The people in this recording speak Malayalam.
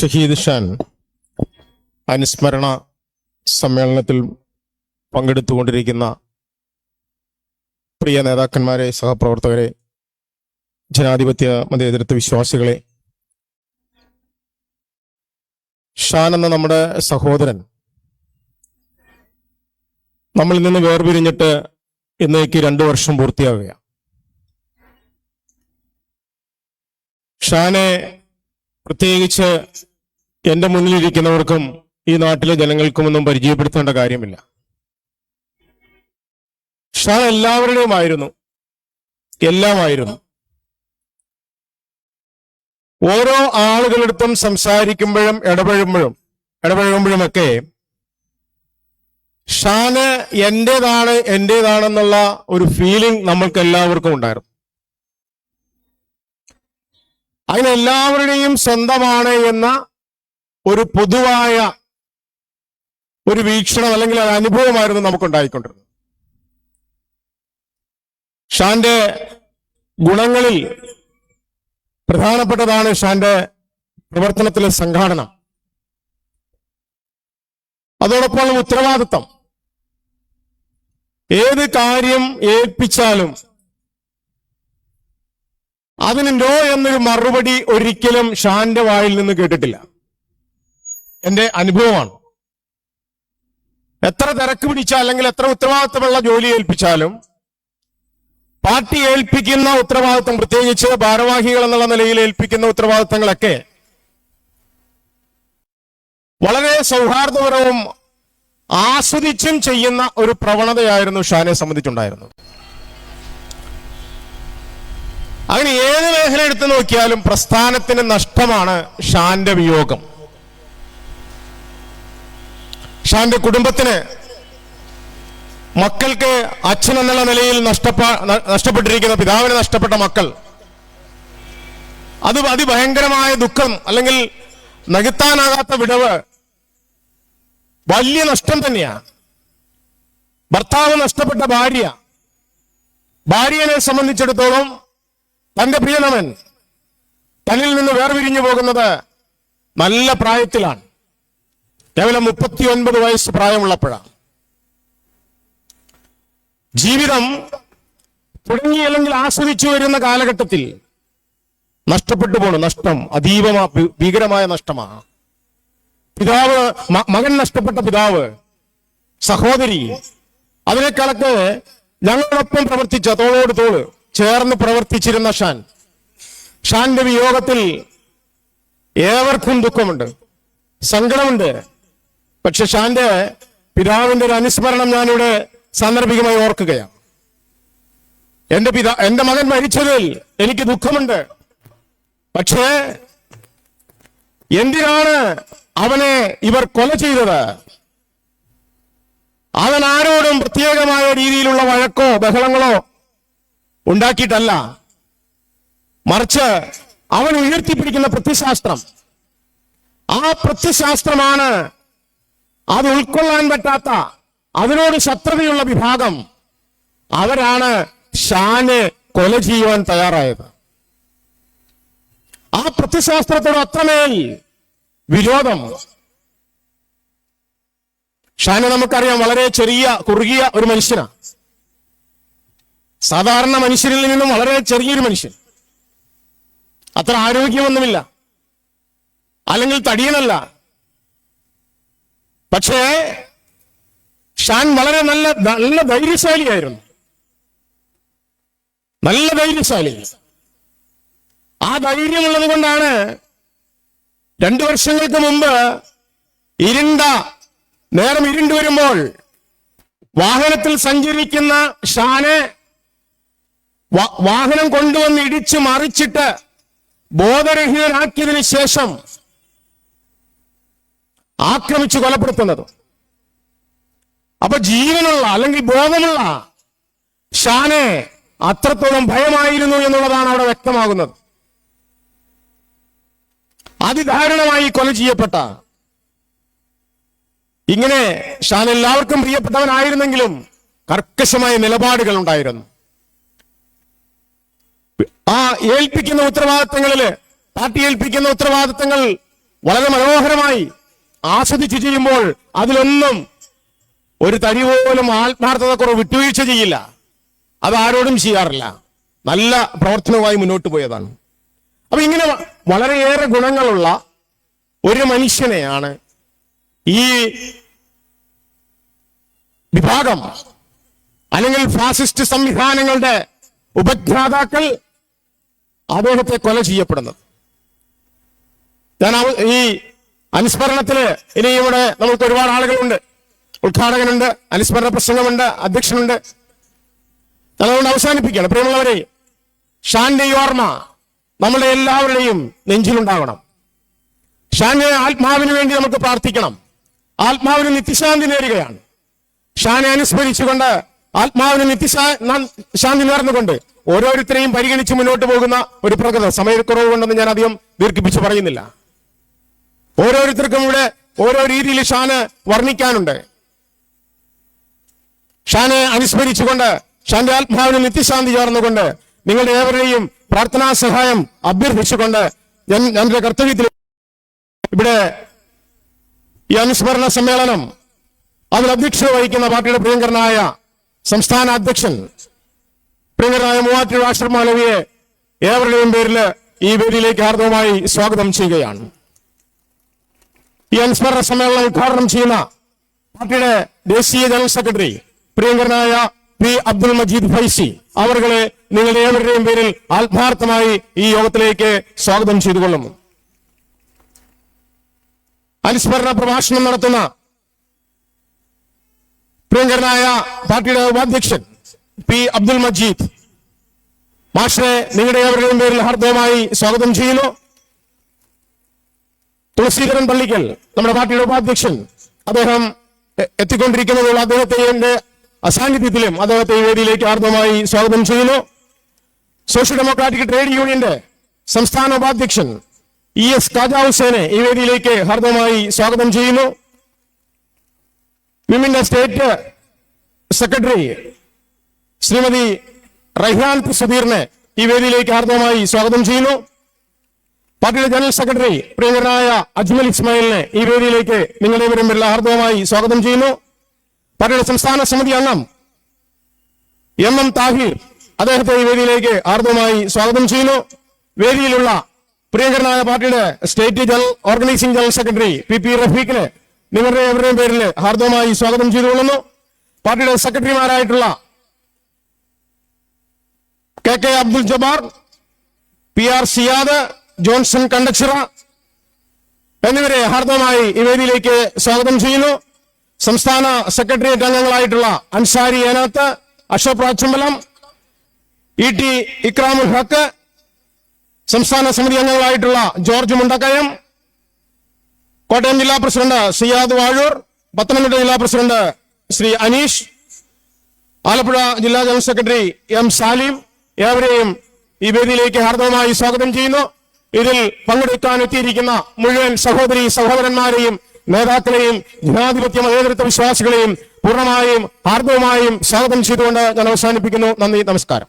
ഷഹീദ് ഷാൻ അനുസ്മരണ സമ്മേളനത്തിൽ പങ്കെടുത്തുകൊണ്ടിരിക്കുന്ന പ്രിയ നേതാക്കന്മാരെ സഹപ്രവർത്തകരെ ജനാധിപത്യ മതേതരത്വ വിശ്വാസികളെ. ഷാൻ എന്ന നമ്മുടെ സഹോദരൻ നമ്മളിൽ നിന്ന് വേർപിരിഞ്ഞിട്ട് ഇന്നേക്ക് രണ്ടു വർഷം പൂർത്തിയാവുകയാണ്. ഷാനെ പ്രത്യേകിച്ച് എന്റെ മുന്നിലിരിക്കുന്നവർക്കും ഈ നാട്ടിലെ ജനങ്ങൾക്കും ഒന്നും പരിചയപ്പെടുത്തേണ്ട കാര്യമില്ല. ഷാ എല്ലാവരുടെയും ആയിരുന്നു എല്ലാമായിരുന്നു. ഓരോ ആളുകളെടുത്തും സംസാരിക്കുമ്പോഴും ഇടപഴകുമ്പോഴും ഇടപഴകുമ്പോഴുമൊക്കെ ഷാന് എന്റേതാണ് എന്റേതാണെന്നുള്ള ഒരു ഫീലിംഗ് നമ്മൾക്ക് എല്ലാവർക്കും ഉണ്ടായിരുന്നു. അതിനെല്ലാവരുടെയും സ്വന്തമാണ് എന്ന ഒരു പൊതുവായ ഒരു വീക്ഷണം അല്ലെങ്കിൽ ഒരു അനുഭവമായിരുന്നു നമുക്കുണ്ടായിക്കൊണ്ടിരുന്നത്. ഷാന്റെ ഗുണങ്ങളിൽ പ്രധാനപ്പെട്ടതാണ് ഷാന്റെ പ്രവർത്തനത്തിലെ സംഘാടനം. അതോടൊപ്പം ഉത്തരവാദിത്തം ഏത് കാര്യം ഏൽപ്പിച്ചാലും അതിന് നോ എന്നൊരു മറുപടി ഒരിക്കലും ഷാന്റെ വായിൽ നിന്ന് കേട്ടിട്ടില്ല. എന്റെ അനുഭവമാണ്. എത്ര തിരക്ക് പിടിച്ചാൽ അല്ലെങ്കിൽ എത്ര ഉത്തരവാദിത്തമുള്ള ജോലി ഏൽപ്പിച്ചാലും പാർട്ടി ഏൽപ്പിക്കുന്ന ഉത്തരവാദിത്തം പ്രത്യേകിച്ച് ഭാരവാഹികൾ എന്നുള്ള നിലയിൽ ഏൽപ്പിക്കുന്ന ഉത്തരവാദിത്തങ്ങളൊക്കെ വളരെ സൗഹാർദ്ദപരവും ആസ്വദിച്ചും ചെയ്യുന്ന ഒരു പ്രവണതയായിരുന്നു ഷാനെ സംബന്ധിച്ചുണ്ടായിരുന്നത്. അങ്ങനെ ഏത് മേഖല എടുത്തു നോക്കിയാലും പ്രസ്ഥാനത്തിന് നഷ്ടമാണ് ഷാന്റെ വിയോഗം. ഷാന്റെ കുടുംബത്തിന് മക്കൾക്ക് അച്ഛൻ എന്നുള്ള നിലയിൽ നഷ്ടപ്പ നഷ്ടപ്പെട്ടിരിക്കുന്ന പിതാവിന് നഷ്ടപ്പെട്ട മക്കൾ. അത് അതിഭയങ്കരമായ ദുഃഖം അല്ലെങ്കിൽ നകത്താനാകാത്ത വിടവ് വലിയ നഷ്ടം തന്നെയാണ് ഭർത്താവ് നഷ്ടപ്പെട്ട ഭാര്യ. ഭാര്യനെ സംബന്ധിച്ചിടത്തോളം തന്റെ പ്രിയനവൻ തന്നിൽ നിന്ന് വേർപിരിഞ്ഞു പോകുന്നത് നല്ല പ്രായത്തിലാണ്. കേവലം മുപ്പത്തി ഒൻപത് വയസ്സ് പ്രായമുള്ളപ്പോഴാണ്. ജീവിതം തുടങ്ങി അല്ലെങ്കിൽ ആസ്വദിച്ചു വരുന്ന കാലഘട്ടത്തിൽ നഷ്ടപ്പെട്ടു പോണു. നഷ്ടം. അതീവമാ ഭീകരമായ നഷ്ടമാണ്. പിതാവ് മകൻ നഷ്ടപ്പെട്ട പിതാവ് സഹോദരി അതിനേക്കാളൊക്കെ ഞങ്ങളോടൊപ്പം പ്രവർത്തിച്ച തോളോട് തോൾ ചേർന്ന് പ്രവർത്തിച്ചിരുന്ന ഷാൻ. ഷാന്റെ വിയോഗത്തിൽ ഏവർക്കും ദുഃഖമുണ്ട്. സങ്കടമുണ്ട്. പക്ഷെ ഷാന്റെ പിതാവിന്റെ ഒരു അനുസ്മരണം ഞാനിവിടെ സാന്ദർഭികമായി ഓർക്കുകയാണ്. എന്റെ പിതാ എന്റെ മകൻ മരിച്ചതിൽ എനിക്ക് ദുഃഖമുണ്ട്. പക്ഷേ എന്തിനാണ് അവനെ ഇവർ കൊല ചെയ്തത്? അവൻ ആരോടും പ്രത്യേകമായ രീതിയിലുള്ള വഴക്കോ ബഹളങ്ങളോ ഉണ്ടാക്കിയിട്ടല്ല. മറിച്ച് അവൻ ഉയർത്തിപ്പിടിക്കുന്ന പ്രത്യശാസ്ത്രം. ആ പ്രത്യശാസ്ത്രമാണ് അത് ഉൾക്കൊള്ളാൻ പറ്റാത്ത അതിനോട് ശത്രുതയുള്ള വിഭാഗം. അവരാണ് ഷാന് കൊല ചെയ്യുവാൻ തയ്യാറായത്. ആ പ്രത്യശാസ്ത്രത്തോട് അത്രമേൽ വിരോധം. ഷാനെ നമുക്കറിയാം വളരെ ചെറിയ കുറുകിയ ഒരു മനുഷ്യനാണ് സാധാരണ മനുഷ്യരിൽ നിന്നും വളരെ ചെറിയൊരു മനുഷ്യൻ. അത്ര ആരോഗ്യമൊന്നുമില്ല. അല്ലെങ്കിൽ തടിയനല്ല. പക്ഷേ ഷാൻ വളരെ നല്ല നല്ല ധൈര്യശാലിയായിരുന്നു. നല്ല ധൈര്യശാലി. ആ ധൈര്യമുള്ളത് കൊണ്ടാണ് രണ്ടു വർഷങ്ങൾക്ക് മുമ്പ് ഇരുണ്ട നേരം ഇരുണ്ടു വരുമ്പോൾ വാഹനത്തിൽ സഞ്ചരിക്കുന്ന ഷാനെ വാഹനം കൊണ്ടുവന്ന് ഇടിച്ചു മറിച്ചിട്ട് ബോധരഹിതനാക്കിയതിനു ശേഷം ആക്രമിച്ചു കൊലപ്പെടുത്തുന്നത്. അപ്പൊ ജീവനുള്ള അല്ലെങ്കിൽ ബോധമുള്ള ഷാനെ അത്രത്തോളം ഭയമായിരുന്നു എന്നുള്ളതാണ് അവിടെ വ്യക്തമാകുന്നത്. അതിദാരുണമായി കൊല ചെയ്യപ്പെട്ട ഇങ്ങനെ ഷാൻ എല്ലാവർക്കും പ്രിയപ്പെട്ടവനായിരുന്നെങ്കിലും കർക്കശമായ നിലപാടുകൾ ഉണ്ടായിരുന്നു. ആ ഏൽപ്പിക്കുന്ന ഉത്തരവാദിത്തങ്ങളിൽ പാർട്ടി ഏൽപ്പിക്കുന്ന ഉത്തരവാദിത്തങ്ങൾ വളരെ മനോഹരമായി ആസ്വദിച്ച് ചെയ്യുമ്പോൾ അതിലൊന്നും ഒരു തരി പോലും ആത്മാർത്ഥത കുറവ് വിട്ടുവീഴ്ച ചെയ്യില്ല. ആരോടും ചെയ്യാറില്ല. നല്ല പ്രവർത്തനവുമായി മുന്നോട്ട് പോയതാണ്. അപ്പൊ ഇങ്ങനെ വളരെയേറെ ഗുണങ്ങളുള്ള ഒരു മനുഷ്യനെയാണ് ഈ വിഭാഗം അല്ലെങ്കിൽ ഫാസിസ്റ്റ് സംവിധാനങ്ങളുടെ ഉപജ്ഞാതാക്കൾ അദ്ദേഹത്തെ കൊല ചെയ്യപ്പെടുന്നത്. ഞാൻ ഈ അനുസ്മരണത്തിൽ ഇനി ഇവിടെ നമുക്ക് ഒരുപാട് ആളുകളുണ്ട്. ഉദ്ഘാടകനുണ്ട് അനുസ്മരണ പ്രസംഗമുണ്ട് അധ്യക്ഷനുണ്ട്. അതുകൊണ്ട് അവസാനിപ്പിക്കുകയാണ്. പ്രിയമുള്ളവരെ ഷാന്റെ ഓർമ്മ നമ്മുടെ എല്ലാവരുടെയും നെഞ്ചിലുണ്ടാകണം. ഷാന്റെ ആത്മാവിന് വേണ്ടി നമുക്ക് പ്രാർത്ഥിക്കണം. ആത്മാവിന് നിത്യശാന്തി നേരുകയാണ്. ഷാനെ അനുസ്മരിച്ചുകൊണ്ട് ആത്മാവിന് നിത്യശാ ശാന്തി നേർന്നുകൊണ്ട് ഓരോരുത്തരെയും പരിഗണിച്ച് മുന്നോട്ട് പോകുന്ന ഒരു പ്രകൃതം. സമയക്കുറവ് കൊണ്ടൊന്നും ഞാൻ അധികം ദീർഘിപ്പിച്ച് പറയുന്നില്ല. ഓരോരുത്തർക്കും ഇവിടെ ഓരോ രീതിയിൽ ഷാന് വർണിക്കാനുണ്ട്. ഷാനെ അനുസ്മരിച്ചുകൊണ്ട് ഷാന്റെ ആത്മാവിന് നിത്യശാന്തി ചേർന്നുകൊണ്ട് നിങ്ങളുടെ ഏവരുടെയും പ്രാർത്ഥനാ സഹായം അഭ്യർത്ഥിച്ചുകൊണ്ട് ഞാൻ എന്റെ കർത്തവ്യത്തിൽ ഇവിടെ ഈ അനുസ്മരണ സമ്മേളനം അതിൽ അധ്യക്ഷത വഹിക്കുന്ന പാർട്ടിയുടെ പ്രിയങ്കരനായ സംസ്ഥാന അധ്യക്ഷൻ പ്രിയങ്കരനായ മൂവാറ്റുപുഴ ആശ്രമാലവിയെ ഏവരുടെയും പേരിൽ ഈ വേദിയിലേക്ക് ഹാർദവമായി സ്വാഗതം ചെയ്യുകയാണ്. ഈ അനുസ്മരണ സമ്മേളനം ഉദ്ഘാടനം ചെയ്യുന്ന പാർട്ടിയുടെ ദേശീയ ജനറൽ സെക്രട്ടറി പ്രിയങ്കരനായ പി അബ്ദുൽ മജീദ് ഫൈസി അവർകളെ നിങ്ങളുടെ ഏവരുടെയും പേരിൽ ആത്മാർത്ഥമായി ഈ യോഗത്തിലേക്ക് സ്വാഗതം ചെയ്തുകൊള്ളുന്നു. അനുസ്മരണ പ്രഭാഷണം നടത്തുന്ന പ്രിയങ്കരനായ പാർട്ടിയുടെ ഉപാധ്യക്ഷൻ പി അബ്ദുൽ മജീദ്. മാഷെ നിങ്ങളുടെ ഏവരുടെയും പേരിൽ ഹാർദവമായി സ്വാഗതം ചെയ്യുന്നു. തുളസീധരൻ പള്ളിക്കൽ നമ്മുടെ പാർട്ടിയുടെ ഉപാധ്യക്ഷൻ. അദ്ദേഹം എ- അദ്ദേഹത്തെ എന്റെ അസാന്നിധ്യത്തിലും അദ്ദേഹത്തെ ഈ വേദിയിലേക്ക് ആർദ്രമായി സ്വാഗതം ചെയ്യുന്നു. സോഷ്യൽ ഡെമോക്രാറ്റിക് ട്രേഡ് യൂണിയന്റെ സംസ്ഥാന ഉപാധ്യക്ഷൻ ഇ എസ് കാജാ ഹുസേനെ ഈ വേദിയിലേക്ക് ഹർദ്ദമായി സ്വാഗതം ചെയ്യുന്നു. വിമിന്റെ സ്റ്റേറ്റ് സെക്രട്ടറി ശ്രീമതി റഹ്യാൻ സുധീറിനെ ഈ വേദിയിലേക്ക് ആർദ്രമായി സ്വാഗതം ചെയ്യുന്നു. പാർട്ടിയുടെ ജനറൽ സെക്രട്ടറി പ്രിയങ്കരനായ അജ്മൽ ഇസ്മായിലിനെ ഈ വേദിയിലേക്ക് നിങ്ങളുടെ പേരിൽ ഹാർദവമായി സ്വാഗതം ചെയ്യുന്നു. പാർട്ടിയുടെ സംസ്ഥാന സമിതി അംഗം എം എം താഹിർ അദ്ദേഹത്തെ ഈ വേദിയിലേക്ക് ആർദ്രമായി സ്വാഗതം ചെയ്യുന്നു. വേദിയിലുള്ള പ്രിയങ്കരനായ പാർട്ടിയുടെ state general organising general secretary P P റഫീഖിനെ നിങ്ങളുടെ എവരുടെയും പേരിൽ ഹാർദവമായി സ്വാഗതം ചെയ്തുകൊള്ളുന്നു പാർട്ടിയുടെ സെക്രട്ടറിമാരായിട്ടുള്ള K K Abdul Jabbar P R Siyad Johnson Kandachira എന്നിവരെ ഹാർദവമായി ഈ വേദിയിലേക്ക് സ്വാഗതം ചെയ്യുന്നു. സംസ്ഥാന സെക്രട്ടേറിയറ്റ് അംഗങ്ങളായിട്ടുള്ള അൻസാരി ഏനാത്ത് അശോക് രാജമ്പലം ഇ ടി ഇക്രാമുൽ ഹക്ക് സംസ്ഥാന സമിതി അംഗങ്ങളായിട്ടുള്ള ജോർജ് മുണ്ടക്കയം കോട്ടയം ജില്ലാ പ്രസിഡന്റ് സിയാദ് വാഴൂർ പത്തനംതിട്ട ജില്ലാ പ്രസിഡന്റ് ശ്രീ അനീഷ് ആലപ്പുഴ ജില്ലാ ജനറൽ സെക്രട്ടറി എം സാലിം ഏവരെയും ഈ വേദിയിലേക്ക് ഹാർദവമായി സ്വാഗതം ചെയ്യുന്നു. ഇതിൽ പങ്കെടുക്കാൻ എത്തിയിരിക്കുന്ന മുഴുവൻ സഹോദരി സഹോദരന്മാരെയും നേതാക്കളെയും ജനാധിപത്യ മതേതരത്വ വിശ്വാസികളെയും പൂർണമായും ഹാർദവമായും സ്വാഗതം ചെയ്തുകൊണ്ട് ഞാൻ അവസാനിപ്പിക്കുന്നു. നന്ദി നമസ്കാരം.